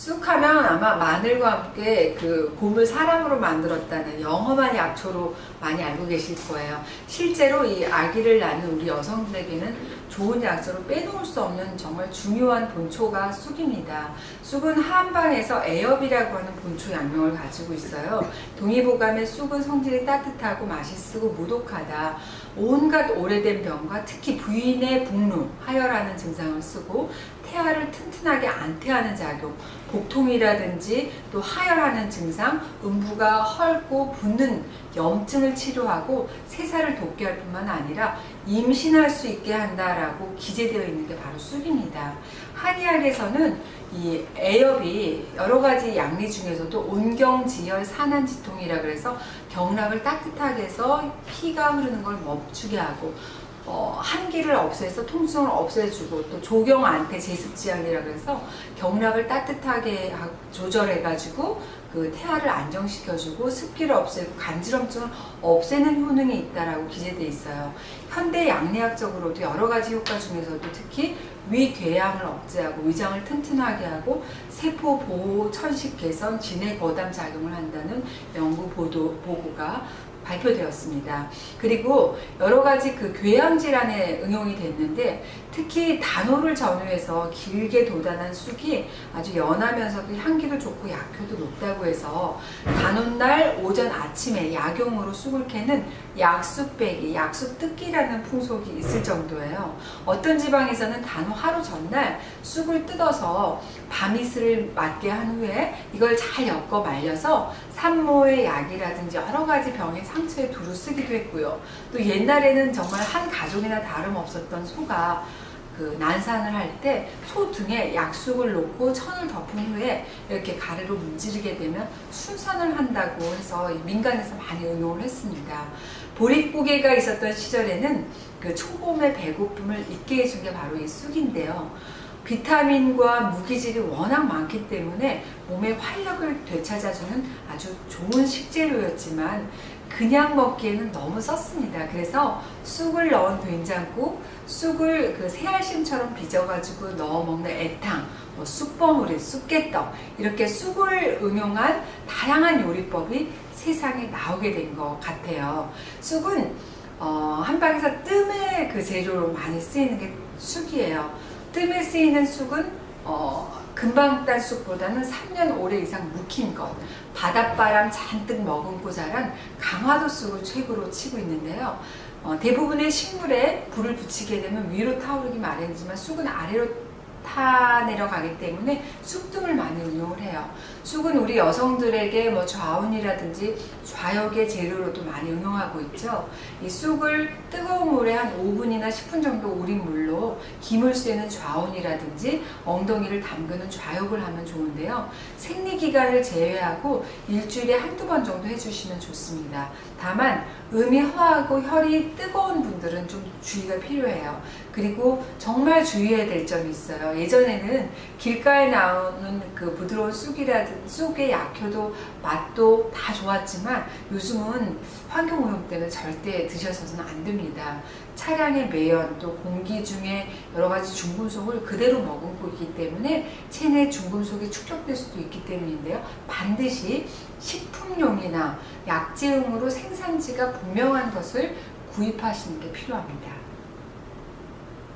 쑥하면 아마 마늘과 함께 그 곰을 사람으로 만들었다는 영험한 약초로 많이 알고 계실 거예요. 실제로 이 아기를 낳는 우리 여성들에게는 좋은 약초로 빼놓을 수 없는 정말 중요한 본초가 쑥입니다. 쑥은 한방에서 애엽이라고 하는 본초 약명을 가지고 있어요. 동의보감의 쑥은 성질이 따뜻하고 맛있고 무독하다. 온갖 오래된 병과 특히 부인의 복루, 하혈하는 증상을 쓰고 태아를 튼튼하게 안태하는 작용, 복통이라든지 또 하혈하는 증상, 음부가 헐고 붓는 염증을 치료하고 세살을 돕게 할 뿐만 아니라 임신할 수 있게 한다라고 기재되어 있는 게 바로 쑥입니다. 한의학에서는 이 애엽이 여러 가지 약리 중에서도 온경지혈 산안지통이라 그래서 경락을 따뜻하게 해서 피가 흐르는 걸 멈추게 하고 어, 한기를 없애서 통증을 없애주고 또 조경 안태 제습지향이라 그래서 경락을 따뜻하게 하- 조절해가지고 그 태아를 안정시켜주고 습기를 없애고 간지럼증을 없애는 효능이 있다라고 기재돼 있어요. 현대 양리학적으로도 여러 가지 효과 중에서도 특히 위궤양을 억제하고 위장을 튼튼하게 하고 세포 보호, 천식 개선, 진해 거담 작용을 한다는 연구 보도 보고가 발표되었습니다. 그리고 여러 가지 그 궤양 질환에 응용이 됐는데 특히 단호를 전후해서 길게 도단한 쑥이 아주 연하면서도 향기도 좋고 약효도 높다고 해서 단오날 오전 아침에 약용으로 쑥을 캐는 약쑥 빼기, 약쑥 뜯기라는 풍속이 있을 정도예요. 어떤 지방에서는 단오 하루 전날 쑥을 뜯어서 밤이슬을 맞게 한 후에 이걸 잘 엮어 말려서 산모의 약이라든지 여러 가지 병의 상 처에 두루 쓰기도 했고요. 또 옛날에는 정말 한 가족이나 다름없었던 소가 그 난산을 할 때 소 등에 약숙을 놓고 천을 덮은 후에 이렇게 가래로 문지르게 되면 순산을 한다고 해서 이 민간에서 많이 응용을 했습니다. 보릿고개가 있었던 시절에는 그 초봄의 배고픔을 잊게 해준 게 바로 이 쑥인데요. 비타민과 무기질이 워낙 많기 때문에 몸의 활력을 되찾아주는 아주 좋은 식재료였지만 그냥 먹기에는 너무 썼습니다. 그래서 쑥을 넣은 된장국, 쑥을 그 새알심처럼 빚어가지고 넣어 먹는 애탕, 뭐 쑥버무리, 쑥개떡 이렇게 쑥을 응용한 다양한 요리법이 세상에 나오게 된 것 같아요. 쑥은 어, 한방에서 뜸의 그 재료로 많이 쓰이는 게 쑥이에요. 뜸에 쓰이는 쑥은 어, 금방 딴 쑥보다는 3년 오래 이상 묵힌 것, 바닷바람 잔뜩 머금고 자란 강화도 쑥을 최고로 치고 있는데요. 어, 대부분의 식물에 불을 붙이게 되면 위로 타오르기 마련이지만 쑥은 아래로 타 내려가기 때문에 쑥 등을 많이 응용을 해요. 쑥은 우리 여성들에게 뭐 좌운이라든지 좌욕의 재료로도 많이 응용하고 있죠. 이 쑥을 뜨거운 물에 한 5분이나 10분 정도 우린 물로 김을 쐬는 좌운이라든지 엉덩이를 담그는 좌욕을 하면 좋은데요. 생리 기간을 제외하고 일주일에 한두 번 정도 해주시면 좋습니다. 다만 음이 허하고 혈이 뜨거운 분들은 좀 주의가 필요해요. 그리고 정말 주의해야 될 점이 있어요. 예전에는 길가에 나오는 그 부드러운 쑥이라든 쑥의 약효도 맛도 다 좋았지만 요즘은 환경 오염 때문에 절대 드셔서는 안 됩니다. 차량의 매연 또 공기 중에 여러 가지 중금속을 그대로 머금고 있기 때문에 체내 중금속이 축적될 수도 있기 때문인데요. 반드시 식품용이나 약재용으로 생산지가 분명한 것을 구입하시는 게 필요합니다.